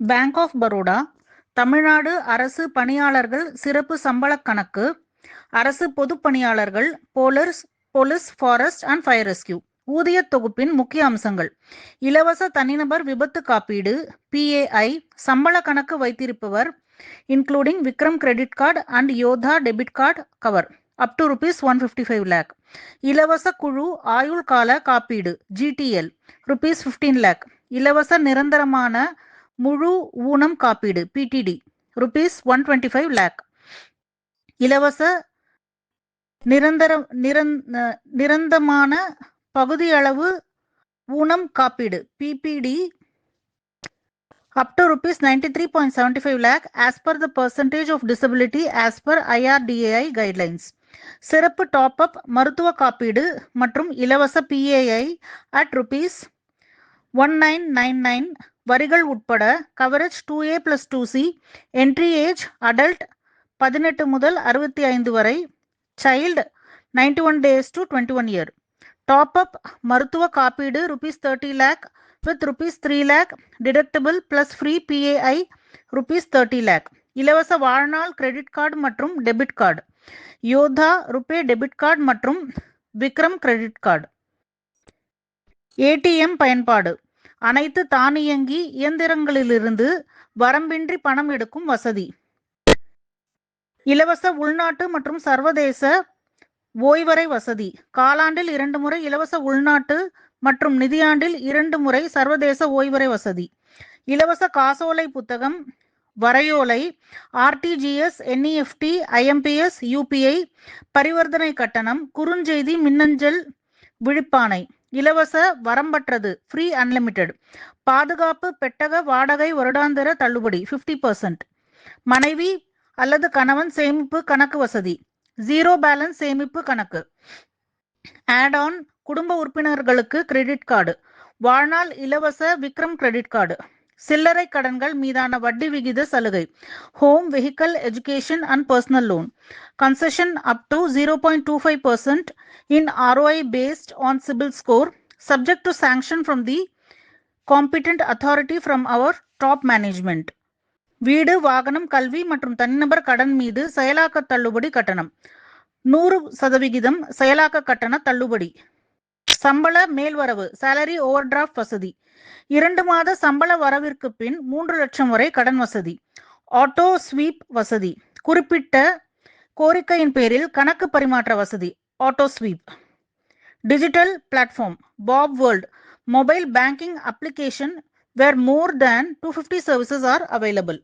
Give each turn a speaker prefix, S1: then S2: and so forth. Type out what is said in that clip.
S1: Bank of Baroda Tamil Nadu அரசு பணியாளர்கள் சிறப்பு சம்பளக் கணக்கு அரசு பொது பணியாளர்கள் police police forest and fire rescue ஊதியத் தொகுப்பின் முக்கிய அம்சங்கள். இலவச தனிநபர் விபத்து காப்பீடு பிஏஐ சம்பள கணக்கு வைத்திருப்பவர் including Vikram credit card and Yodha debit card cover up to rupees one fifty five lakh இலவச குழு ஆயுள் கால காப்பீடு ஜிடிஎல் ருபீஸ் ஃபிஃப்டீன் லேக் இலவச நிரந்தரமான முழு ஊனம் காப்பீடு PTD rupees one twenty five lakh இலவச நிரந்தர நிரந்த நிரந்தரமான பகுதியளவு ஊனம் காப்பீடு PPD up to rupees 93.75 lakh as per the percentage of disability as per IRDAI guidelines. சிறப்பு டாப் அப் மருத்துவ காப்பீடு மற்றும் இலவச PAI at rupees one nine nine nine வரிகள் உட்பட coverage two A plus two C entry age adult பதினெட்டு முதல் அறுபத்தி ஐந்து வரை child ninety one days to twenty one year top up மருத்துவ காப்பீடு rupees thirty lakh with rupees three lakh deductible plus free PAI rupees thirty lakh இலவச வாழ்நாள் credit card மற்றும் debit card Yodha RuPay debit card மற்றும் Vikram credit card ATM பயன்பாடு. அனைத்து தானியங்கி இயந்திரங்களிலிருந்து வரம்பின்றி பணம் எடுக்கும் வசதி. இலவச உள்நாட்டு மற்றும் சர்வதேச ஓய்வறை வசதி. காலாண்டில் இரண்டு முறை இலவச உள்நாட்டு மற்றும் நிதியாண்டில் இரண்டு முறை சர்வதேச ஓய்வறை வசதி. இலவச காசோலை புத்தகம் வரையோலை ஆர்டிஜிஎஸ் என்இஎஃப்டி ஐஎம்பிஎஸ் யூபிஐ பரிவர்த்தனை கட்டணம் குறுஞ்செய்தி மின்னஞ்சல் விழிப்பானை. இலவச வரம்பற்றது ஃப்ரீ அன்லிமிட்டெட் பாதுகாப்பு பெட்டக வாடகை வருடாந்திர தள்ளுபடி ஃபிஃப்டி பர்சன்ட் மனைவி அல்லது கணவன் சேமிப்பு கணக்கு வசதி ஜீரோ பேலன்ஸ் சேமிப்பு கணக்கு. ஆட் ஆன் குடும்ப உறுப்பினர்களுக்கு கிரெடிட் கார்டு வாழ்நாள் இலவச விக்ரம் கிரெடிட் கார்டு சில்லறை கடன்கள் மீதான வட்டி விகித சலுகை. Home vehicle education and personal loan concession up to zero point two five percent in ROI based on CIBIL score subject to sanction from the competent authority from our top management வீடு வாகனம் கல்வி மற்றும் தனிநபர் கடன் மீது செயலாக்க தள்ளுபடி கட்டணம். நூறு சதவிகிதம் செயலாக்க கட்டண தள்ளுபடி. சம்பள மேல்வரவு சேலரி ஓவர் டிராஃப்ட் வசதி. இரண்டு மாத சம்பள வரவிற்கு பின் மூன்று லட்சம் வரை கடன் வசதி. ஆட்டோ ஸ்வீப் வசதி. குறிப்பிட்ட கோரிக்கையின் பேரில் கணக்கு பரிமாற்ற வசதி. Auto sweep digital platform bob world mobile banking application where more than two fifty services are available